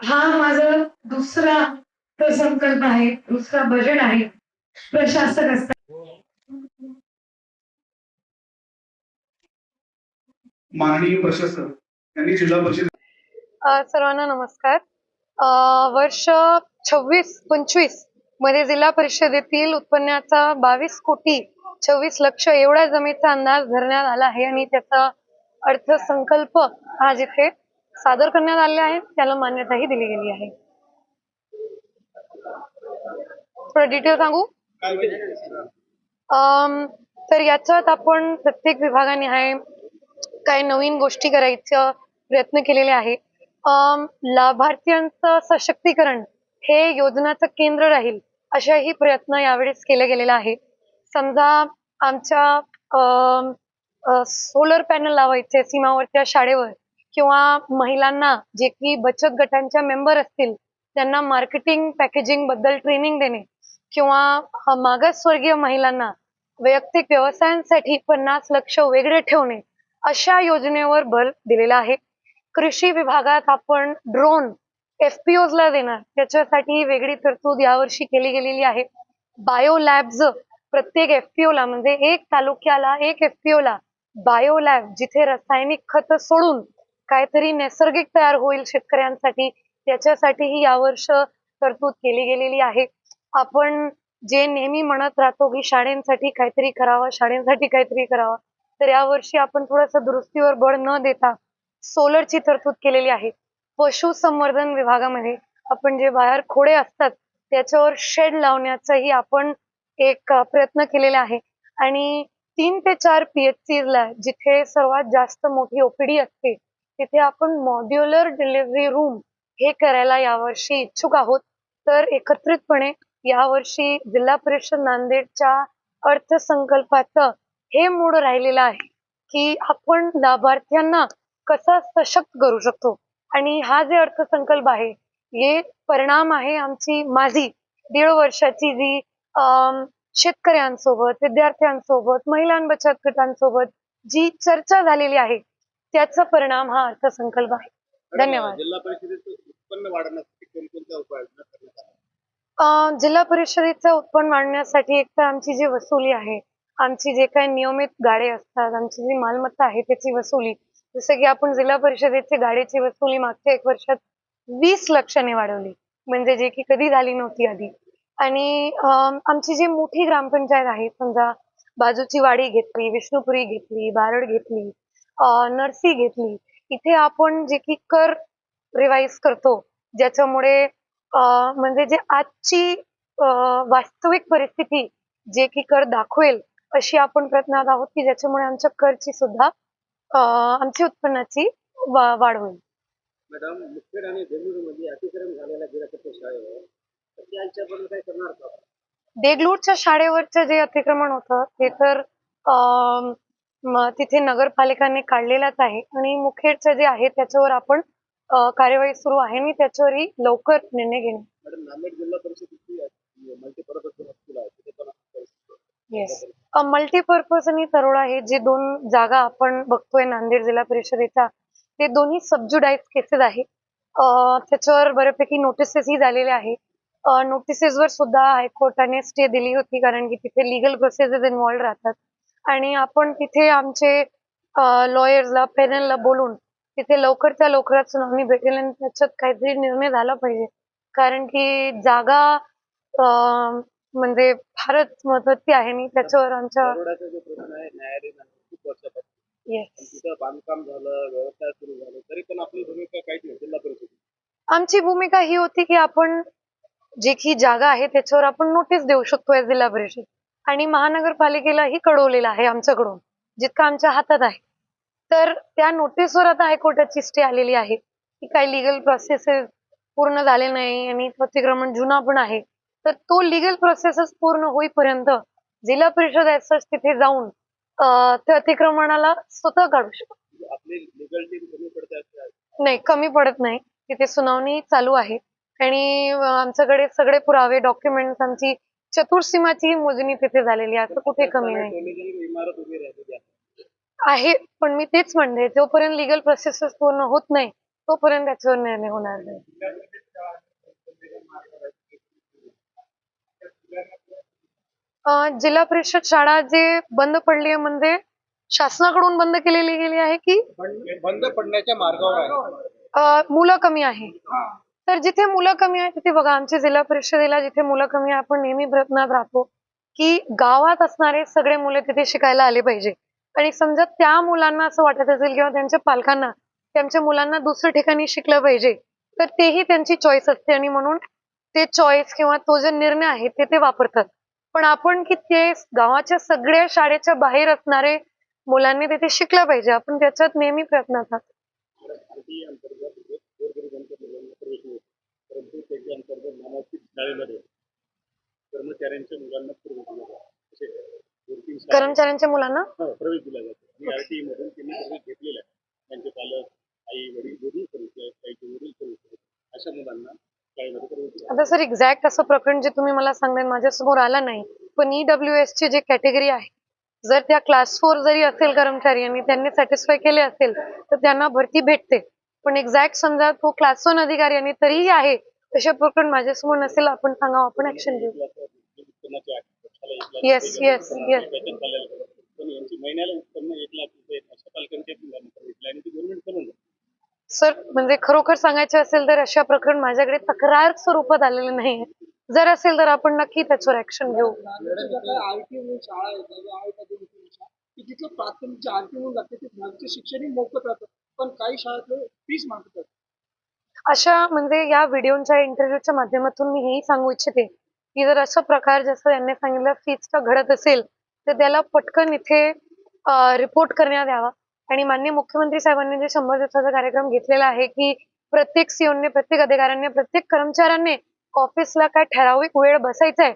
हा माझा दुसरा प्रसंकल्प आहे दुसरा बजेट आहे. प्रशासक असतात. माननीय प्रशासक यांनी जिल्हा परिषद अ, सर्वांना नमस्कार. अ, वर्ष छव्वीस पंचवीसमध्ये जिल्हा परिषदेतील उत्पन्नाचा बावीस कोटी छव्वीस लक्ष एवढ्या जमीचा अंदाज धरण्यात आला आहे आणि त्याचा अर्थसंकल्प हा जिथे सादर करण्यात आले आहे त्याला मान्यताही दिली गेली आहे. थोडं डिटेल सांगू? तर याच्यात आपण प्रत्येक विभागाने आहे काही नवीन गोष्टी करायचा प्रयत्न केलेले आहे. लाभार्थ्यांचं सशक्तीकरण हे योजनाचं केंद्र राहील अशाही प्रयत्न यावेळेस केले गेलेला आहे. समजा आमच्या सोलर पॅनल लावायचे सीमावरच्या शाळेवर. किंवा महिलांना जे की बचत गटांच्या मेंबर असतील त्यांना मार्केटिंग पॅकेजिंगबद्दल ट्रेनिंग देणे किंवा मागासवर्गीय महिलांना वैयक्तिक व्यवसायांसाठी पन्नास लक्ष वेगळे ठेवणे अशा योजनेवर भर दिलेला आहे. कृषी विभागात आपण ड्रोन एफपीओ ला देणार. त्याच्यासाठी वेगळी तरतूद यावर्षी केली गेलेली आहे. बायो लॅब्स प्रत्येक FPO ला म्हणजे एक तालुक्याला एक FPO ला बायो लॅब जिथे रासायनिक खत सोडून काहीतरी नैसर्गिक तयार होईल शेतकऱ्यांसाठी. त्याच्यासाठीही यावर्ष तरतूद केली गेलेली आहे. आपण जे नेहमी म्हणत राहतो की शाळेंसाठी काहीतरी करावं शाळेंसाठी काहीतरी करावं तर यावर्षी आपण थोडंसं दुरुस्तीवर बळ न देता सोलरची तरतूद केलेली आहे. पशुसंवर्धन विभागामध्ये आपण जे बाहेर खोडे असतात त्याच्यावर शेड लावण्याचाही आपण एक प्रयत्न केलेला आहे. आणि तीन ते चार पीएचसी ला जिथे सर्वात जास्त मोठी ओपीडी असते तिथे आपण मॉड्युलर डिलिव्हरी रूम हे करायला यावर्षी इच्छुक आहोत. तर एकत्रितपणे यावर्षी जिल्हा परिषद नांदेडच्या अर्थसंकल्पाचं हे मूड राहिलेलं आहे की आपण लाभार्थ्यांना कसा सशक्त करू शकतो. आणि हा जे अर्थसंकल्प आहे हे परिणाम आहे आमची माझी दीड वर्षाची जी शेतकऱ्यांसोबत विद्यार्थ्यांसोबत महिला बचत गटांसोबत जी चर्चा झालेली आहे त्याचा परिणाम हा अर्थसंकल्प आहे. धन्यवाद. जिल्हा परिषदेचं उत्पन्न वाढवण्यासाठी कोणकोणत्या उपाययोजना करण्यात आल्या? अं, जिल्हा परिषदेचं उत्पन्न वाढवण्यासाठी एक तर आमची जी वसुली आहे आमची जे काही नियमित गाडे असतात आमची जी मालमत्ता आहे त्याची वसुली जसं की आपण जिल्हा परिषदेची गाडीची वसुली मागच्या एक वर्षात वीस लक्षाने वाढवली म्हणजे जे की कधी झाली नव्हती आधी. आणि अं, आमची जी मोठी ग्रामपंचायत आहे समजा बाजूची वाडी घेतली विष्णुपुरी घेतली बारड घेतली नरसी घेतली. इथे आपण जे की कर रिवाईज करतो ज्याच्यामुळे म्हणजे जे आजची वास्तविक परिस्थिती जे की कर दाखवेल अशी आपण प्रयत्नात आहोत की ज्याच्यामुळे आमच्या करची सुद्धा अं, आमची उत्पन्नाची वा- वाढ होईल. मॅडम मुखेड आणि मध्ये अतिक्रम झालेल्या शाळेवर काय करणार का? देगलूरच्या शाळेवरचं जे अतिक्रमण होतं ते तर तिथे नगरपालिकाने काढलेलंच आहे. आणि मुखेडचं जे आहे त्याच्यावर आपण कार्यवाही सुरू आहे आणि त्याच्यावरही लवकर निर्णय घेणे. येस मल्टीपर्पज आणि तरोडा हे जे दोन जागा आपण बघतोय नांदेड जिल्हा परिषदेच्या ते दोन्ही सबज्युडाईज केसेस आहे. त्याच्यावर बऱ्यापैकी नोटिसेसही झालेले आहे. नोटिसेसवर सुद्धा हायकोर्टाने स्टे दिली होती कारण की तिथे लिगल प्रोसेसेस इन्व्हॉल्ड राहतात. आणि आपण तिथे आमचे लॉयर्सला पॅनलला बोलून तिथे लवकरच्या लवकरात सुनावणी भेटेल आणि त्याच्यात काहीतरी निर्णय झाला पाहिजे. कारण की जागा म्हणजे फारच महत्वाची आहे आणि त्याच्यावर आमच्या दरोड्याचा जो प्रश्न आहे न्यायालयीन आहे खूप वर्षापासून. येस पण तिथं बांधकाम झालं व्यवसाय सुरू झालं तरी पण आपली भूमिका काहीच नाही जिल्हा परिषद. आमची भूमिका ही होती की आपण जी की जागा आहे त्याच्यावर आपण नोटीस देऊ शकतो जिल्हा परिषद आणि महानगरपालिकेलाही कळवलेलं आहे आमच्याकडून जितकं आमच्या हातात आहे. तर त्या नोटीसवर आता हायकोर्टाची स्टे आलेली आहे की काही लिगल प्रोसेसेस पूर्ण झाले नाही आणि अतिक्रमण जुना पण आहे. तर तो लिगल प्रोसेसेस पूर्ण होईपर्यंत जिल्हा परिषद such तिथे जाऊन त्या अतिक्रमणाला स्वतः काढू शकतो. नाही कमी पडत नाही. तिथे सुनावणी चालू आहे. आणि आमच्याकडे सगळे पुरावे डॉक्युमेंट्स आमची चतुर्सीमाची मोजणी तिथे झालेली आहे. असं कुठे कमी नाही. आहे. पण मी तेच म्हणते जोपर्यंत लिगल प्रोसेसेस पूर्ण होत नाही तोपर्यंत त्याच्यावर निर्णय होणार नाही. जिल्हा परिषद शाळा जे बंद पडली आहे म्हणजे शासनाकडून बंद केलेली गेली आहे की? बंद पडण्याच्या मार्गावर मुलं कमी आहे. तर जिथे मुलं कमी आहे तिथे बघा आमच्या जिल्हा परिषदेला जिथे मुलं कमी आहे आपण नेहमी प्रयत्नात राहतो की गावात असणारे सगळे मुलं तिथे शिकायला आले पाहिजे. आणि समजा त्या मुलांना असं वाटत असेल किंवा त्यांच्या पालकांना त्यांच्या मुलांना दुसऱ्या ठिकाणी शिकलं पाहिजे तर तेही त्यांची चॉईस असते. आणि म्हणून ते चॉईस किंवा तो जो निर्णय आहे ते ते वापरतात. पण आपण की ते गावाच्या सगळ्या शाळेच्या बाहेर असणारे मुलांनी तिथे शिकलं पाहिजे आपण त्याच्यात नेहमी प्रयत्नात असतात आरटी अंतर्गत गोरगरिबांच्या मुलांना प्रवेश मिळतो परंतु त्याच्या अंतर्गत नामांकित शाळेमध्ये कर्मचाऱ्यांच्या मुलांना प्रवेश दिला जातो. असे दोन तीन शाळा- कर्मचाऱ्यांच्या मुलांना? हो, प्रवेश दिला जातो. आणि आरटी मधून त्यांनी प्रवेश घेतलेला आहे. त्यांचे पालक आई वडील दोन्ही शकतात काहीचे वडील शकतात अशा मुलांना शाळेमध्ये प्रवेश दिला आता सर एक्झॅक्ट असं प्रकरण जे तुम्ही मला सांगताय माझ्यासमोर आलं नाही. पण ईडब्ल्यू एस ची जी कॅटेगरी आहे जर त्या क्लास फोर जरी असेल कर्मचारी आणि त्यांनी सॅटिस्फाय केले असेल तर त्यांना भरती भेटते. पण एक्झॅक्ट समजा तो क्लास वन अधिकारी आणि तरीही आहे तसे प्रकरण माझ्यासमोर नसेल आपण सांगावं आपण ऍक्शन घेऊ. येस येस येस सर म्हणजे खरोखर सांगायचे असेल तर अशा प्रकरण माझ्याकडे तक्रार स्वरूपात आलेलं नाही जर असेल तर आपण नक्की त्याच्यावर ऍक्शन घेऊ. शाळा प्राथमिक जे आरटी म्हणून लागते ते शिक्षणही मोफत राहतं पण काही शाळेतले फीस मागतात. अशा म्हणजे या व्हिडिओच्या इंटरव्ह्यूच्या माध्यमातून मी हेही सांगू इच्छिते की जर असा प्रकार जसं यांनी सांगितलं फीजचा घडत असेल तर त्याला पटकन इथे रिपोर्ट करण्यात यावा. आणि मान्य मुख्यमंत्री साहेबांनी जे शंभर दिवसाचा कार्यक्रम घेतलेला आहे की प्रत्येक सीओने प्रत्येक अधिकाऱ्यांनी प्रत्येक कर्मचाऱ्यांनी ऑफिसला काय ठराविक वेळ बसायचा आहे